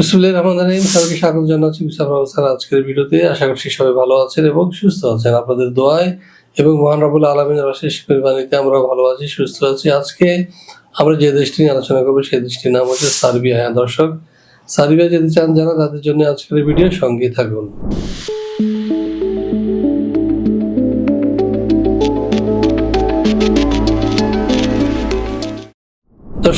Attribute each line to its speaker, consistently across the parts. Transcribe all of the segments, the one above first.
Speaker 1: বিসমুল্লাহ রহমান রহিম। সবাইকে স্বাগত জানাচ্ছি বিশাল অবস্থার আজকের ভিডিওতে। আশা করছি সবাই ভালো আছেন এবং সুস্থ আছেন। আপনাদের দোয়ায় এবং মহান রবুল আলমিনের অশেষ মেহরবানিতে আমরা ভালো আছি, সুস্থ আছি। আজকে আমরা যে দেশটি নিয়ে আলোচনা করব, সেই দেশটির নাম হচ্ছে সার্বিয়া। হ্যাঁ দর্শক, সার্বিয়া যেতে চান যারা, তাদের জন্য আজকের ভিডিও সঙ্গে থাকুন।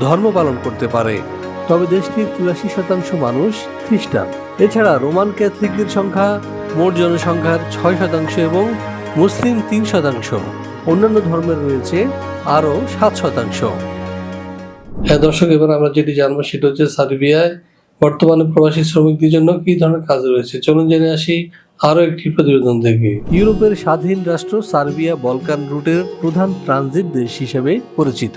Speaker 2: ধর্ম পালন করতে পারে। তবে দেশটির চুরাশি শতাংশ মানুষ খ্রিস্টান। এছাড়া রোমান ক্যাথলিকদের সংখ্যা মোট জনসংখ্যার ছয় শতাংশ এবং মুসলিম তিন শতাংশ। অন্যান্য ধর্মের রয়েছে আরও সাত শতাংশ।
Speaker 1: হ্যাঁ দর্শক এবার আমরা যেটি জানব সেটা হচ্ছে সার্বিয়ায় বর্তমানে প্রবাসী শ্রমিকদের জন্য কি ধরনের কাজ রয়েছে। চলুন জেনে আসি আরও একটি প্রতিবেদন থেকে।
Speaker 2: ইউরোপের স্বাধীন রাষ্ট্র সার্বিয়া বলকান রুটের প্রধান ট্রানজিট দেশ হিসেবে পরিচিত।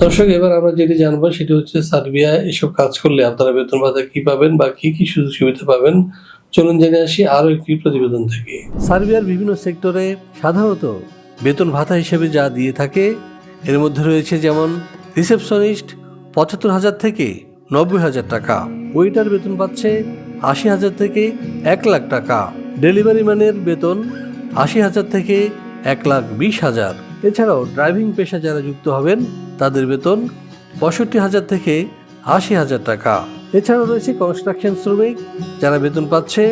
Speaker 1: দর্শক, এবার আমরা যেটি জানব সেটি হচ্ছে, সার্বিয়া এসব কাজ করলে আপনারা বেতন ভাতা কি পাবেন বা কি কি সুযোগ সুবিধা পাবেন? চলুন জেনে আসি আরও একটি প্রতিবেদন থেকে।
Speaker 2: সার্বিয়ার বিভিন্ন সেক্টরে সাধারণত বেতন ভাতা হিসেবে যা দিয়ে থাকে, এর মধ্যে রয়েছে যেমন রিসেপশনিস্ট পঁচাত্তর হাজার থেকে নব্বই হাজার টাকা, ওয়েটার বেতন পাচ্ছে আশি হাজার থেকে এক লাখ টাকা, ডেলিভারি ম্যানের বেতন আশি হাজার থেকে এক লাখ বিশ হাজার। এছাড়াও ড্রাইভিং পেশা যারা যুক্ত হবেন তাদের বেতন পঁয়ষট্টি হাজার থেকে আশি হাজার টাকা। এছাড়াও রয়েছে কনস্ট্রাকশন শ্রমিক, যারা বেতন পাচ্ছে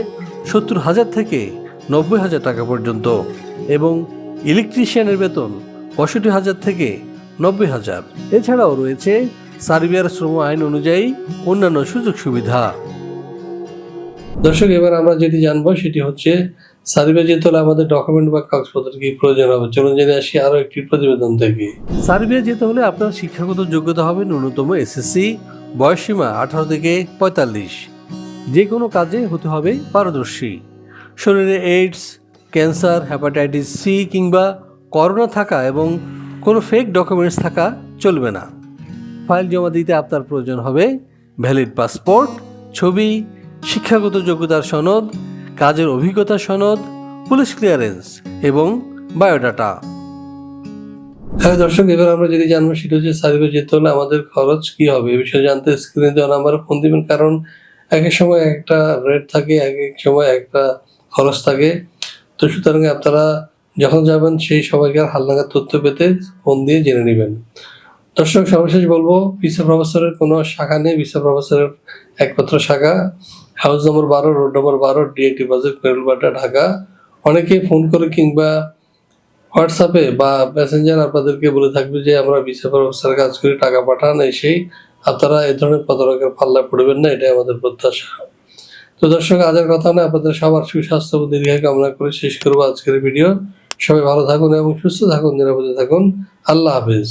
Speaker 2: সত্তর হাজার থেকে নব্বই হাজার টাকা পর্যন্ত এবং ইলেকট্রিশিয়ানের বেতন পঁয়ষট্টি হাজার থেকে নব্বই হাজার। এছাড়াও রয়েছে সার্বিয়ার শ্রম আইন অনুযায়ী অন্যান্য সুযোগ সুবিধা।
Speaker 1: দর্শক, এবার আমরা যেটি জানব সেটি হচ্ছে সার্বিয়া যেতে হলে আমাদের ডকুমেন্ট বা কাগজপত্র কি প্রয়োজন হবে? চলুন জেনে আসি আরও একটি প্রতিবেদন থেকে।
Speaker 2: সার্বিয়া যেতে হলে আপনার শিক্ষাগত যোগ্যতা হবে ন্যূনতম এসএসসি, বয়সসীমা আঠারো থেকে পঁয়তাল্লিশ। যে কোনো কাজে হতে হবে পারদর্শী। শরীরে এইডস ক্যান্সার হ্যাপাটাইটিস সি কিংবা করোনা থাকা এবং কোনো ফেক ডকুমেন্টস থাকা চলবে না। ফাইল জমা দিতে আপনার প্রয়োজন হবে ভ্যালিড পাসপোর্ট ছবি, শিক্ষাগত যোগ্যতার সনদ কাজের অভিজ্ঞতা সনদ, পুলিশ ক্লিয়ারেন্স এবং বায়োডাটা।
Speaker 1: হ্যাঁ দর্শক, এবার আমরা যেটি জানব সেটা হচ্ছে সার্বিয়া যেতে হলে আমাদের খরচ কি হবে? এ বিষয়ে জানতে স্ক্রিনে দেওয়া নাম্বারে ফোন দিবেন, কারণ এক এক সময় একটা রেট থাকে, এক এক সময় একটা খরচ থাকে। তো সুতরাং আপনারা যখন যাবেন, সেই সময়কার হালনাগাদ তথ্য পেতে ফোন দিয়ে জেনে নেবেন। দর্শক, সর্বশেষ বলব ভিসা প্রফেসরের কোনো শাখা নেই ভিসা প্রফেসরের একমাত্র শাখা। হাউস নম্বর বারো রোড নম্বর বারো ডিএটি বাজার কোয়েলবাটা ঢাকা। অনেকেই ফোন করে কিংবা হোয়াটসঅ্যাপে বা মেসেঞ্জার আপনাদেরকে বলে থাকবে যে, আমরা ভিসা প্রফেসর কাজ করি, টাকা পাঠান এসেই আপনারা এই ধরনের প্রতারকের পাল্লা পড়বেন না, এটাই আমাদের প্রত্যাশা। তো দর্শক আজের কথা না আপনাদের সবার সুস্বাস্থ্য ও দীর্ঘায়ু কামনা করে শেষ করব আজকের ভিডিও। সবাই ভালো থাকুন এবং সুস্থ থাকুন, নিরাপদে থাকুন। আল্লাহ হাফেজ।